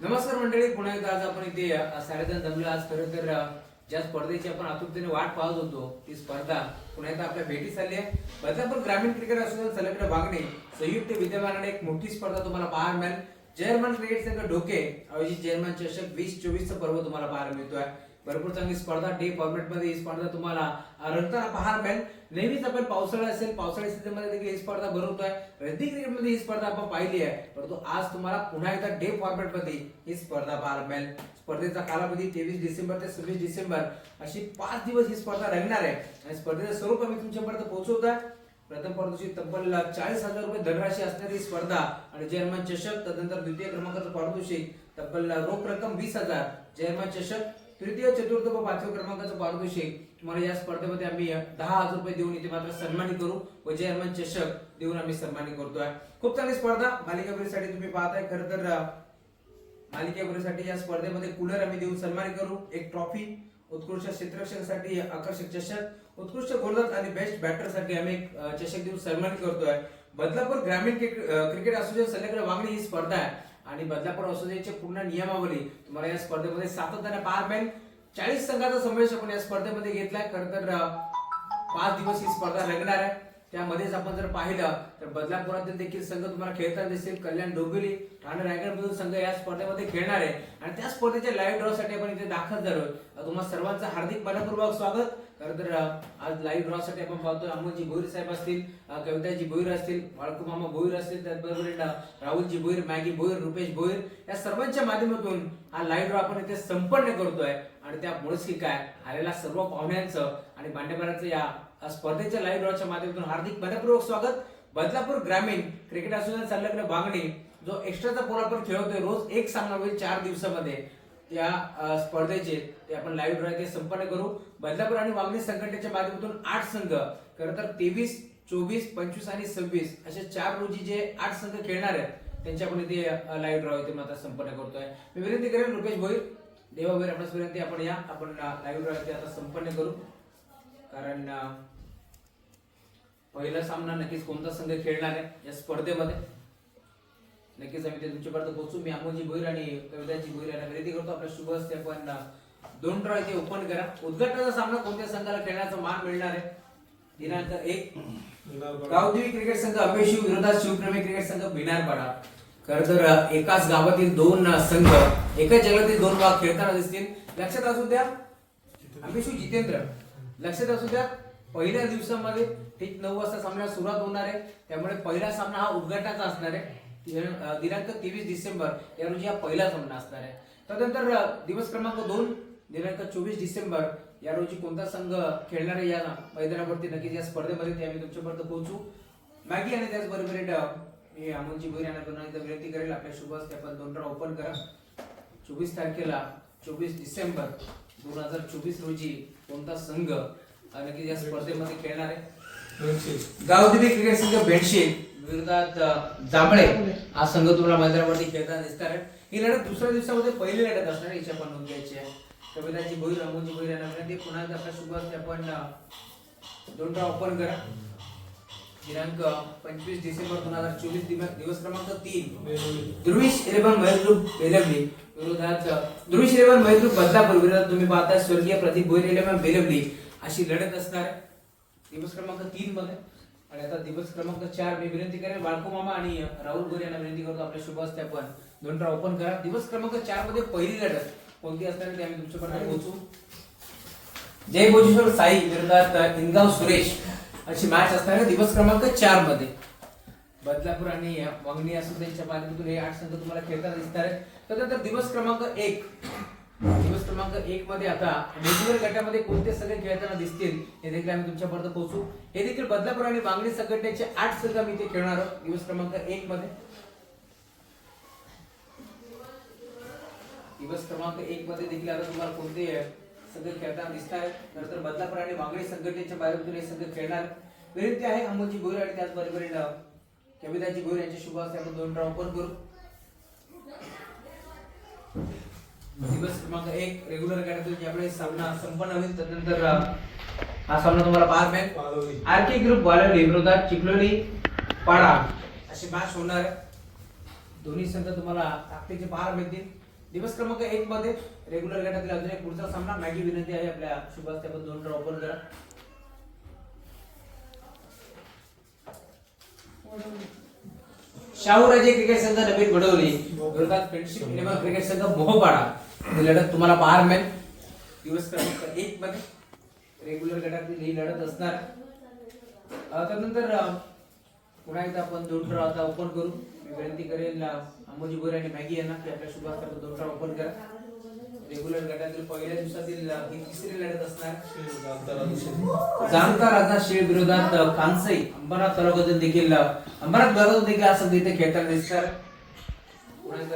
नमस्कार मंडळी पुन्हा एकदा आज आपण इथे अ, साडेदन जमलो. आज खरं तर ज्या स्पर्धेची आपण आतुरतेने वाट पाहत होतो ती स्पर्धा पुन्हा एकदा आपल्या भेटीस आली आहे. बदलापूर ग्रामीण क्रिकेट असोसिएशन सलग्न वागणे संयुक्त विद्यमानाने एक मोठी स्पर्धा तुम्हाला पाहायला मिळेल. जर्मन क्रिकेट संघ डोके आयोजित जर्मन चषक वीस चोवीस पर्व तुम्हाला पाहायला मिळतोय. भरपूर चांगली स्पर्धा डे फॉर्मॅटमध्ये ही स्पर्धा तुम्हाला रंगताना पाहायला मिळेल. नेहमीच आपण पावसाळा असेल पावसाळी स्थितीमध्ये देखील ही स्पर्धा भरवतोय रणजी क्रिकेटमध्ये ही स्पर्धा आपण पाहिली आहे. परंतु आज तुम्हाला पुन्हा एकदा डे फॉर्मेटमध्ये ही स्पर्धा पाहायला मिळेल. स्पर्धेचा कालावधी तेवीस डिसेंबर ते सव्वीस डिसेंबर अशी पाच दिवस ही स्पर्धा रंगणार आहे. आणि स्पर्धेचं स्वरूप आम्ही तुमच्यापर्यंत पोहोचवत आहे प्रथम पारितोषिक तब्बल चाळीस हजार रुपये धनराशी असणारी स्पर्धा आणि जयमान चषक तदनंतर द्वितीय क्रमांकाचं पारितोषिक तब्बल रोख रक्कम वीस हजार जयमान चषक तृतीय चतुर्थ व पाचव्या क्रमांकाचं पारितोषिक तुम्हाला या स्पर्धेमध्ये आम्ही दहा हजार रुपये देऊन इथे मात्र सन्मानित करू. व जर्मन चषक देऊन आम्ही सन्मानित करतोय. खूप चांगली स्पर्धा. मालिकावीरसाठी तुम्ही पाहताय. खरं तर अं, या स्पर्धेमध्ये कूलर आम्ही देऊन सन्मानित करू. एक ट्रॉफी उत्कृष्ट क्षेत्ररक्षणासाठी आकर्षक चषक उत्कृष्ट गोलंदाज आणि बेस्ट बॅटरसाठी आम्ही एक चषक देऊन सन्मानित करतोय. बदलापूर ग्रामीण क्रिकेट असोसिएशन सलग्न वागणी ही स्पर्धा आहे. आणि बदलापूर असोसिएशनची पूर्ण नियमावली. तुम्हाला या स्पर्धेमध्ये सातत्याने पार मिळेल. चाळीस संघाचा समावेश आपण या स्पर्धेमध्ये घेतलाय. खर तर पाच दिवस ही स्पर्धा रंगणार आहे. त्यामध्येच आपण जर पाहिलं तर बदलापुरातील देखील संघ तुम्हाला खेळताना दिसेल. कल्याण डोंबिवली ठाणे रायगड मधून संघ या स्पर्धेमध्ये खेळणार आहे. आणि त्या स्पर्धेच्या लाईव्ह ड्रॉ साठी आपण इथे दाखल झालो. तुम्हाला सर्वांचं हार्दिक मनपूर्वक स्वागत. खरं तर आज लाईव्ह ड्रॉ साठी आपण पाहतोय अमोलजी भोईर साहेब असतील कविताजी भोईर असतील बाळकू मामा भोईर असतील त्याचबरोबर राहुलजी भोईर मॅगी भोईर रुपेश भोईर या सर्वांच्या माध्यमातून हा लाईव्ह ड्रॉ आपण इथे संपन्न करतोय. आणि त्यामुळेच की काय आलेल्या सर्व पाहुण्यांचं आणि मान्यवरांचं या स्पर्धेच्या लाईव्ह ड्रॉच्या माध्यमातून हार्दिक मनपूर्वक स्वागत. बदलापूर ग्रामीण क्रिकेट असोसिएशन संलग्न बांगणी जो एक्स्ट्राचा पोल खेळवतोय रोज एक सामना होईल चार दिवसामध्ये. त्या स्पर्धेचे ते आपण लाईव्ह ड्रॉ संपन्न करू. बदलापूर आणि वागणी संघटनेच्या माध्यमातून आठ संघ खरं तर तेवीस चोवीस पंचवीस आणि सव्वीस असे चार रोजी जे आठ संघ खेळणार आहेत त्यांची आपण इथे लाईव्ह ड्रॉ इथे आता संपन्न करतोय. मी विनंती करेन रुपेश भोईर देवा भोईर आपणास विनंती आपण या आपण लाईव्ह ड्रॉ इथे आता संपन्न करू. कारण पहिला सामना नक्कीच कोणता संघ खेळणार आहे या स्पर्धेमध्ये? नक्कीच आम्ही ते तुमच्यापर्यंत पोहोचू. मी अमोलजी भोईर आणि कविताजी भोईर यांना विनंती करतो. आपल्या शुभ हस्ते आपण दोन ड्रॉ इथे ओपन करा. उद्घाटनाचा सामना कोणत्या संघाला खेळण्याचा मान मिळणार आहे? दिनांक एक गावदेवी क्रिकेट संघ अपेशी विरोधात शिवप्रेमी क्रिकेट संघ भिनारपाडा खर तर एकाच गावातील दोन संघ एकाच जगातील दोन भाग खेळताना दिसतील. लक्षात असू द्या. अपेशू जितेंद्र. लक्षात असू द्या पहिल्या दिवसामध्ये ठीक नऊ वाजता सामना सुरुवात होणार आहे. त्यामुळे पहिला सामना हा उद्घाटनाचा असणार आहे. दिनांक तेवीस डिसेंबर या रोजी हा पहिला सामना असणार आहे. त्यानंतर दिवस क्रमांक दोन दिनांक चोवीस डिसेंबर या रोजी कोणता संघ खेळणार आहे या मैदानावरती नक्कीच या स्पर्धेमध्ये ते आम्ही तुमच्यापर्यंत पोहोचू. मॅगी आणि त्याचबरोबर मी अमोलची भोईर यांना पुन्हा एकदा विनंती करेल आपल्या शुभ आपण दोन ओपन करा. चोवीस तारखेला चोवीस डिसेंबर दोन हजार चोवीस रोजी कोणता संघ अ, नक्कीच या स्पर्धेमध्ये खेळणार आहे? गावदेवी क्रिकेट संघ बेडशीट. विरोधात जांभळे हा संघ तुम्हाला मैदानावरती खेळताना दिसणार आहे. ही लढत दुसऱ्या दिवसामध्ये पहिली लढत असणार आहे, आपण नोंद घ्यायची आहे. अमोलजी भोईर यांना विनंती आहे, पुन्हा आपल्या शुभ आपण दोन ड्रॉ ओपन करा. दिनांक पंचवीस डिसेंबर दोन हजार चोवीस दिवस क्रमांक तीन. Dhruvish eleven Mahesh group Belavali. विरोधात ध्रुवीश इलेव्हन महेश बदलापूर. विरोधात तुम्ही पाहता स्वर्गीय प्रदीप भोईर इलेव्हन बेलवली. अशी लढत असणार. आहे दिवस क्रमांक तीन मध्ये. आणि आता दिवस क्रमांक चार. मी विनंती करेन बाळको मामा आणि राहुल गोरे यांना विनंती करतो आपल्या शुभ असते आपण दोन ड्रा ओपन करा. दिवस क्रमांक चारमध्ये पहिली लढत कोणती असणार ते आम्ही तुमच्यापर्यंत पोहोचू. जय भोजेश्वर साई. विरोधात इनगाव सुरेश. अशी मॅच असणार दिवस क्रमांक चारमध्ये. बदलापूर आणि मंगणी असं त्यांच्या माध्यमातून हे आठ संघ तुम्हाला खेळताना दिसणार आहे त्यानंतर दिवस क्रमांक एक. दिवस क्रमांक एक मध्ये आता वेगवेगळ्या गटामध्ये कोणते सगळे खेळताना दिसतील हे देखील आम्ही तुमच्यापर्यंत पोहोचू. हे देखील बदलापूर आणि मागणी संघटनेचे आठ संघ आम्ही इथे खेळणार आहोत. दिवस क्रमांक एक मध्ये. दिवस क्रमांक एक मध्ये देखील आता तुम्हाला कोणते संघ खेळताना दिसणार आहेत नंतर बदलापूर आणि वांगणी संघटनेच्या बाहेरून हे संघ खेळणार. विनंती आहे अमोलजी भोईर आणि त्याचबरोबर कविताजी भोईर यांच्या शुभ आपण दोन ड्रॉ ओपन करू. दिवस क्रमांक एक रेग्युलर गाड्यातून ज्यावेळेस सामना संपन्न होईल त्यानंतर हा सामना तुम्हाला पाहायला मिळेल. आर के ग्रुप वालवली विरोधात चिखलोली पाडा. अशी मॅच होणार. आहे दोन्ही संघ तुम्हाला ताकदीचे पाहायला मिळतील. दिवस क्रमांक एक मध्ये रेग्युलर गटातील अजून एक पुढचा सामना. मॅगी विनंती आहे आपल्या शुभास आपण दोन ड्रॉ ओपन करा शाहूराजे क्रिकेट संघ नवीन घडवली. विरोधात फ्रेंडशिप इलेव्हन क्रिकेट संघ मोहपाडा. ही लढत तुम्हाला पाहार मिळेल. दिवस क्रमांक एक मध्ये रेग्युलर गटातील ही लढत असणार. त्यानंतर पुन्हा एकदा आपण दोन ड्रॉ आता ओपन करू. विनंती करेल अंबोजी बोरे आणि मॅगी यांना की आपल्या शुभास दोन ड्रॉ ओपन करा. रेग्युलर गटातील पहिल्या दिवसातील ही तिसरी लढत असणार. जाणता राजा शेळ विरोधात कांसई अंबरनाथ तालुक्यातून देखील अंबरनाथ भागातून देखील असं इथे खेळताना दिसणार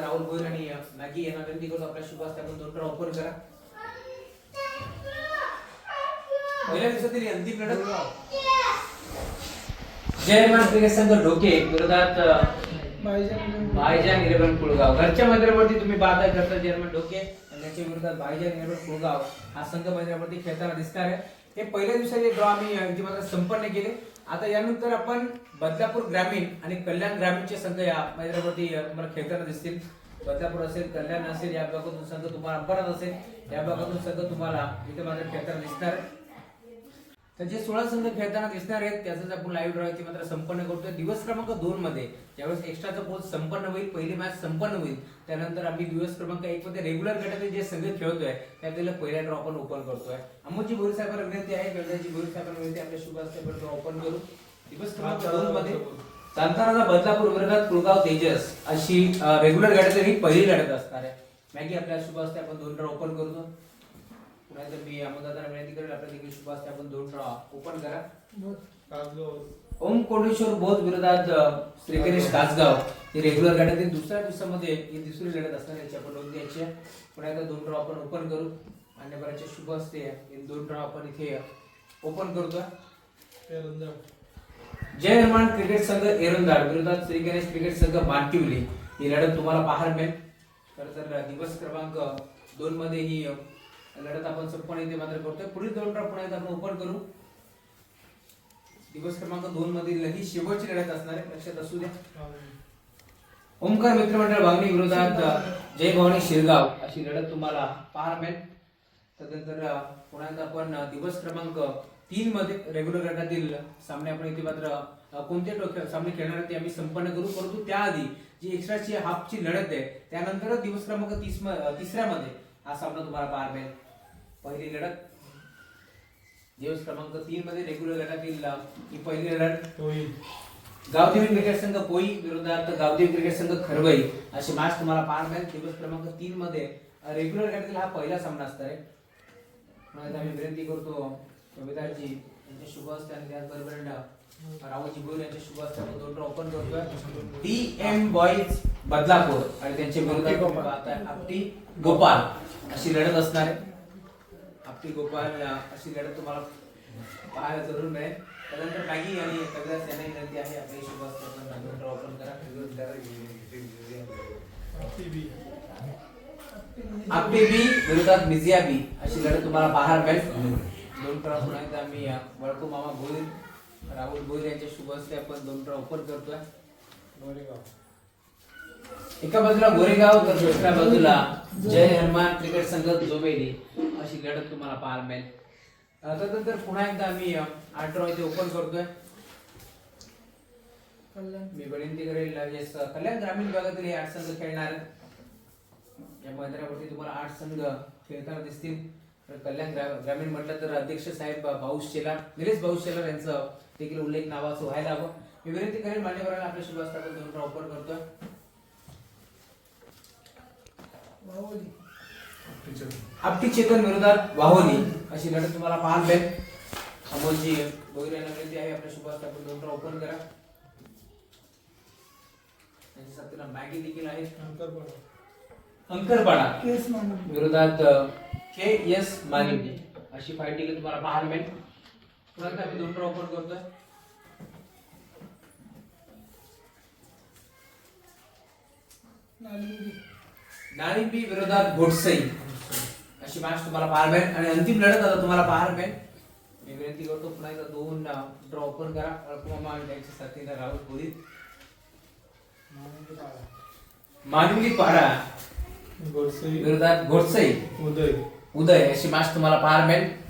राहुल गोयल आणि मॅगी यांना विनंती करतो आपल्या शुभास आपण दोन ओपन करा. पहिल्या दिवसातील ही अंतिम लढत. जयमान क्रिकेट संघ ढोके विरोधात भाईजान इलेव्हन कुळगाव. घरच्या मैदानावरती तुम्ही पाहताय घरचा जर्मन डोके याच्या विरोधात भाईजान इलेव्हन कोगाव हा संघ मैदानावरती खेळताना दिसणार आहे. हे पहिल्या दिवसाचे ड्रॉ आम्ही अ, मात्र संपन्न केले. आता यानंतर आपण बदलापूर ग्रामीण आणि कल्याण ग्रामीणचे संघ या मैदानावरती तुम्हाला खेळताना दिसतील. बदलापूर असेल कल्याण असेल या भागातून संघ तुम्हाला अंबरनाथ असेल. या भागातून संघ तुम्हाला इथे मात्र खेळताना दिसणार आहे. तर जे सोळा संघ खेळताना दिसणार आहेत त्याचाच आपण लाईव्ह ड्रॉ इथे मात्र संपन्न करतोय. दिवस क्रमांक दोन मध्ये ज्यावेळेस एक्स्ट्राचा पोस्ट संपन्न होईल पहिली मॅच संपन्न होईल त्यानंतर आम्ही दिवस क्रमांक एक मध्ये रेग्युलर गटातील जे संघ खेळतोय त्यातील पहिला ड्रॉ आपण ओपन करतोय. अमोलजी बोरी साहेबांना विनंती आहे गळदाची बोरी साहेबांना विनंती आपल्या शुभ असते ड्रॉ ओपन करू. दिवस क्रमांक दोन मध्ये चांताराचा बदलापूर विरोधात कुळगाव तेजस अशी रेग्युलर ही पहिली लढत असणार आहे. मॅगी आपल्या शुभ असते आपण दोन ड्रॉ ओपन करतो. पुन्हा जर मी अमोदादांना विनंती करेल आपल्या देखील शुभ असते आपण दोन ड्रॉ ओपन करा. ओम कोटेश्वर बोध विरोधात श्री गणेश कासगाव ही रेग्युलर गटातील दुसऱ्या दिवसामध्ये ही दुसरी लढत असणार याची आपण नोंद घ्यायची पुन्हा एकदा दोन ड्रॉ आपण ओपन करू. मान्यवरांचे शुभ असते हे दोन ड्रॉ आपण इथे ओपन करतो. जय निर्माण क्रिकेट संघ एरंदाड. विरोधात श्री गणेश क्रिकेट संघ मानकिवली ही लढत तुम्हाला पाहायला मिळेल. तर तर दिवस क्रमांक दोन मध्ये ही लढत आपण संपन्न इथे मात्र करतोय. पुढील दोन ड्रॉ पुन्हा एकदा आपण ओपन करू. दिवस क्रमांक दोन मधील ही शेवटची लढत असणार आहे. लक्षात असू द्या. ओमकार मित्रमंडळ वागणी विरोधात जय भवानी शिरगाव अशी लढत तुम्हाला पाहायला मिळेल. त्यानंतर पुन्हा एकदा आपण दिवस क्रमांक तीन मध्ये रेग्युलर गटातील सामने आपण इथे मात्र कोणते सामने खेळणार ते आम्ही संपन्न करू. परंतु त्याआधी जी एक्स्ट्राची हाफची लढत आहे त्यानंतर दिवस क्रमांक तीस तिसऱ्यामध्ये हा सामना तुम्हाला पाहायला मिळेल. पहिली लढत. दिवस क्रमांक तीन मध्ये रेग्युलर गटातील अ, ही पहिली लढत. गावदेवी क्रिकेट संघ पोई विरोधात गावदेवी क्रिकेट संघ खरवई. अशी मॅच तुम्हाला पाहायला मिळेल. दिवस क्रमांक तीन मध्ये रेग्युलर गटातील हा पहिला सामना असणार आहे आम्ही विनंती करतो कविताजी यांचे शुभ असते आणि त्याचबरोबर रावजी बोर यांचे शुभ असते आपण दोन ओपन करतोय. D M boys Badlapur. आणि त्यांचे विरोधात आपटी गोपाल अशी लढत असणार आहे. आपटी गोपाल अ, अशी लढत तुम्हाला पाहायला जरूर मिळेल. त्यानंतर मॅगी आणि कविदास यांना विनंती आहे. आपले असते आपण दोन ओपन करा. आपली बी. विरोधात मिजिया बी. अशी लढत तुम्हाला पाहायला मिळेल. दोन ट्रा पुन्हा एकदा आम्ही वळकू मामा भोईर राहुल भोईर यांच्या शुभ हस्ते आपण दोन ट्रा ओपन करतोय. एका बाजूला गोरेगाव तर दुसऱ्या बाजूला जय हनुमान क्रिकेट संघ जोमेली अशी लढत तुम्हाला पाहायला मिळेल. अ, त्यानंतर पुन्हा एकदा आम्ही आठ ड्रॉ इथे ओपन करतोय. मी विनंती करेल अ, कल्याण ग्रामीण विभागातील हे आठ संघ खेळणार. या मैदानावरती तुम्हाला आठ संघ खेळताना दिसतील. तर कल्याण ग्रा- ग्रामीण म्हटलं तर अध्यक्ष साहेब भाऊस शेलार निलेश भाऊस शेलार यांचं देखील उल्लेख नावाचं व्हायला हवं. मी विनंती करेल मान्यवरांना आपल्या शुभ असतात दोन ड्रॉ ओपन करतोय. आपटी चेतन विरोधात वाहोली अशी लढत तुम्हाला पाहायला मिळेल अमोलजी वगैरे यांना विनंती आहे. आपल्या शुभ असतात दोन ओपन करा. त्यांच्या साथीला मॅगी देखील आहे. अंकरपाडा विरोधात के एस मानिवली अशी फाईट देखील तुम्हाला पाहायला मिळेल. एकदा आम्ही दोन ड्रॉ ओपन करतोय. नारिंबी विरोधात घोटसई अशी मॅच तुम्हाला पाहायला मिळेल. आणि अंतिम लढत आता तुम्हाला पाहायला मिळेल. मी विनंती करतो पुन्हा एकदा दोन ड्रॉ ओपन करा. अळकुमामा आणि त्यांच्या साथीला राहुल पुरी. मानवी पाडा. गोडसई विरोधात घोटसई उदय. उदय अशी मॅच तुम्हाला पाहायला मिळेल.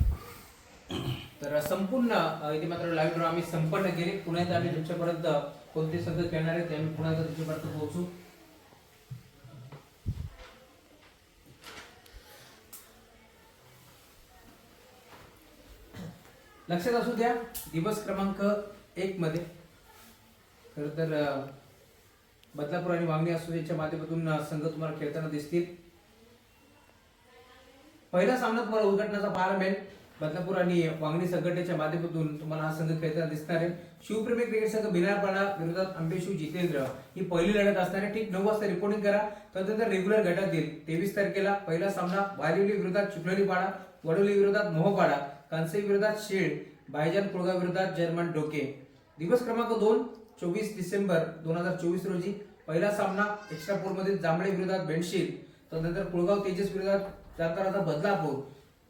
तर संपूर्ण इथे मात्र लाईव्ह ड्रॉ आम्ही संपन्न केले. पुन्हा एकदा आम्ही तुमच्यापर्यंत कोणते संघ खेळणार आहेत ते आम्ही पुन्हा एकदा तुमच्यापर्यंत पोहोचू. लक्षात असू द्या दिवस क्रमांक एक मध्ये. खर तर बदलापूर आणि वांगणी असोसिएशनच्या माध्यमातून संघ तुम्हाला खेळताना दिसतील. पहिला सामना तुम्हाला उद्घाटनाचा पार मिळेल. बदलापूर आणि वांगणी संघटनेच्या माध्यमातून तुम्हाला हा संघ खेळताना दिसणार आहे. शिवप्रेमी क्रिकेट संघ बिनारपाडा विरोधात आंबेशिव जितेंद्र. ही पहिली लढत असणार आहे. ठीक नऊ वाजता रिपोर्टिंग करा. तदनंतर रेग्युलर गटात येईल. तेवीस तारखेला पहिला सामना वायरिवली विरोधात चिखलोली पाडा वडोली विरोधात मोहपाडा. विरोधात शेड भाईजान कुळगाव विरोधात जर्मन डोके. दिवस क्रमांक दोन चोवीस डिसेंबर दोन हजार चोवीस रोजी पहिला सामना एक्स्ट्रापूरमध्ये जांभळे विरोधात बेंडशील त्यानंतर कुळगाव तेजस विरोधात जाताराचा बदलापूर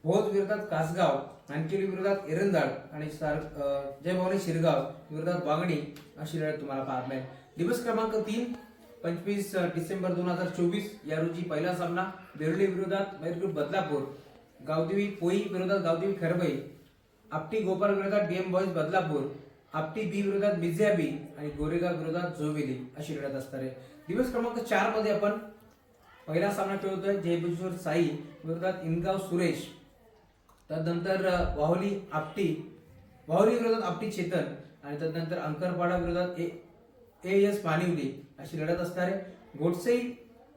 भोज विरोधात कासगाव नानकेली विरोधात एरंदाळ आणि सार जय भवानी शिरगाव विरोधात वागणी अशी लढत तुम्हाला पाहत नाही दिवस क्रमांक तीन पंचवीस डिसेंबर दोन हजार चोवीस या रोजी पहिला सामना बेर्ली विरोधात मैरगुट बदलापूर गावदेवी पोई विरोधात गावदेवी खरबई आपटी गोपाल विरोधात DM boys Badlapur Apti B विरोधात मिझ्या बी आणि गोरेगाव विरोधात जोवेली अशी लढत असणार. आहे दिवस क्रमांक चारमध्ये आपण पहिला सामना खेळतोय जयभूषवर साई विरोधात इनगाव सुरेश. तदनंतर वाहुली आपटी वाहुली विरोधात आपटी चेतन आणि तदनंतर अंकरपाडा विरोधात ए ए एस पानिवली अशी लढत असणार. आहे गोडसई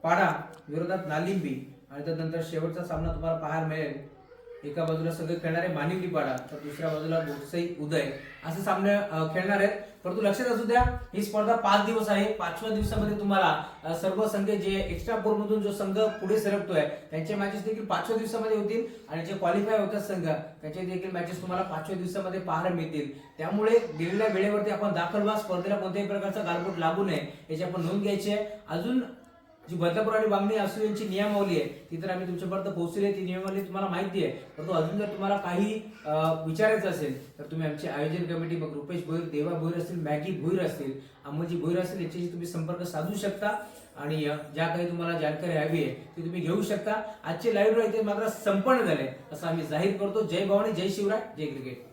पाडा विरोधात नालिंबी आणि त्यानंतर शेवटचा सामना तुम्हाला पाहायला मिळेल. एका बाजूला सगळे खेळणारे मानिवली पाडा तर दुसऱ्या बाजूला गोडसई उदय. असे सामने खेळणार आहेत. परंतु लक्षात असू द्या ही स्पर्धा पाच दिवस आहे. पाचव्या दिवसामध्ये तुम्हाला सर्व संघ जे एक्स्ट्रा बोर मधून जो संघ पुढे सरकतोय त्यांचे मॅचेस देखील पाचव्या दिवसामध्ये होतील आणि जे क्वालिफाय होतात संघ त्यांचे देखील मॅचेस तुम्हाला पाचव्या दिवसामध्ये पाहायला मिळतील. त्यामुळे दिलेल्या वेळेवरती आपण दाखल व्हा. स्पर्धेला कोणत्याही प्रकारचा गालबोट लागू नये. याची आपण नोंद घ्यायची आहे. अजून जी बदलापूर आणि वांगणी असू यांची नियमावली आहे ती तर आम्ही तुमच्यापर्यंत पोहोचली आहे. ती नियमावली तुम्हाला माहिती आहे. परंतु अजून जर तुम्हाला काही विचारायचं असेल तर तुम्ही आमची आयोजन कमिटी मग रुपेश भोईर देवा भोईर असतील मॅगी भोईर असतील अमोलजी भोईर असतील याच्याशी तुम्ही संपर्क साधू शकता. आणि ज्या काही तुम्हाला जानकारी हवी आहे ती तुम्ही घेऊ शकता. आजचे लाईव्ह इथे मात्र संपन्न झाले असं आम्ही जाहीर करतो. जय भवानी जय शिवराय जय क्रिकेट.